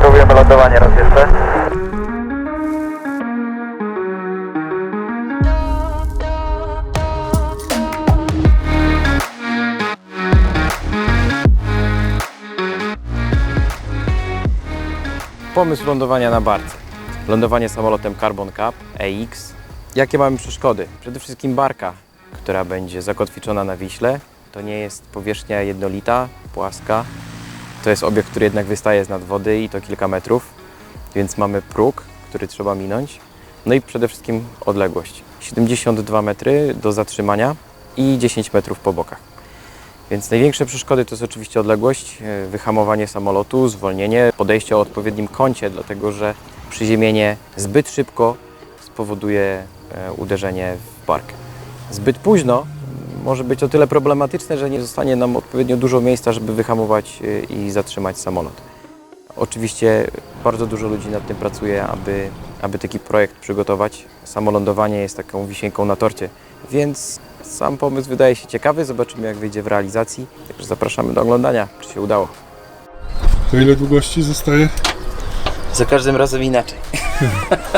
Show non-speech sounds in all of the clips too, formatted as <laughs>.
Próbujemy lądowanie raz jeszcze. Pomysł lądowania na barce. Lądowanie samolotem Carbon Cup EX. Jakie mamy przeszkody? Przede wszystkim barka, która będzie zakotwiczona na Wiśle. To nie jest powierzchnia jednolita, płaska. To jest obiekt, który jednak wystaje z nad wody i to kilka metrów, więc mamy próg, który trzeba minąć. No i przede wszystkim odległość. 72 metry do zatrzymania i 10 metrów po bokach. Więc największe przeszkody to jest oczywiście odległość, e, wyhamowanie samolotu, zwolnienie, podejście o odpowiednim kącie, dlatego że przyziemienie zbyt szybko spowoduje e, uderzenie w barkę. Zbyt późno może być o tyle problematyczne, że nie zostanie nam odpowiednio dużo miejsca, żeby wyhamować e, i zatrzymać samolot. Oczywiście bardzo dużo ludzi nad tym pracuje, aby, aby taki projekt przygotować. Samo lądowanie jest taką wisienką na torcie, więc sam pomysł wydaje się ciekawy. Zobaczymy, jak wyjdzie w realizacji. Także zapraszamy do oglądania, czy się udało. To ile długości zostaje? Za każdym razem inaczej.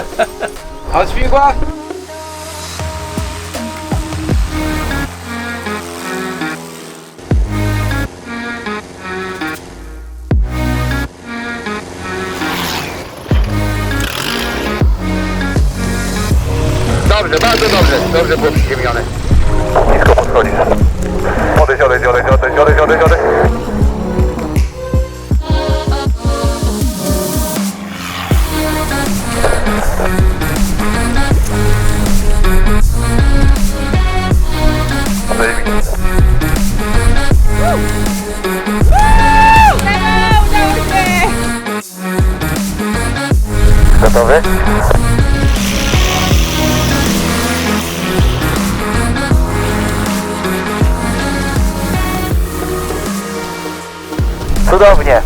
<laughs> Od śmigła! Dobrze, bardzo dobrze. Dobrze było przyziemione. Nisko podchodzisz. Odejdź, odejdź, odejdź, odejdź, odejdź, odejdź, odejdź. Gotowy? 收到付钱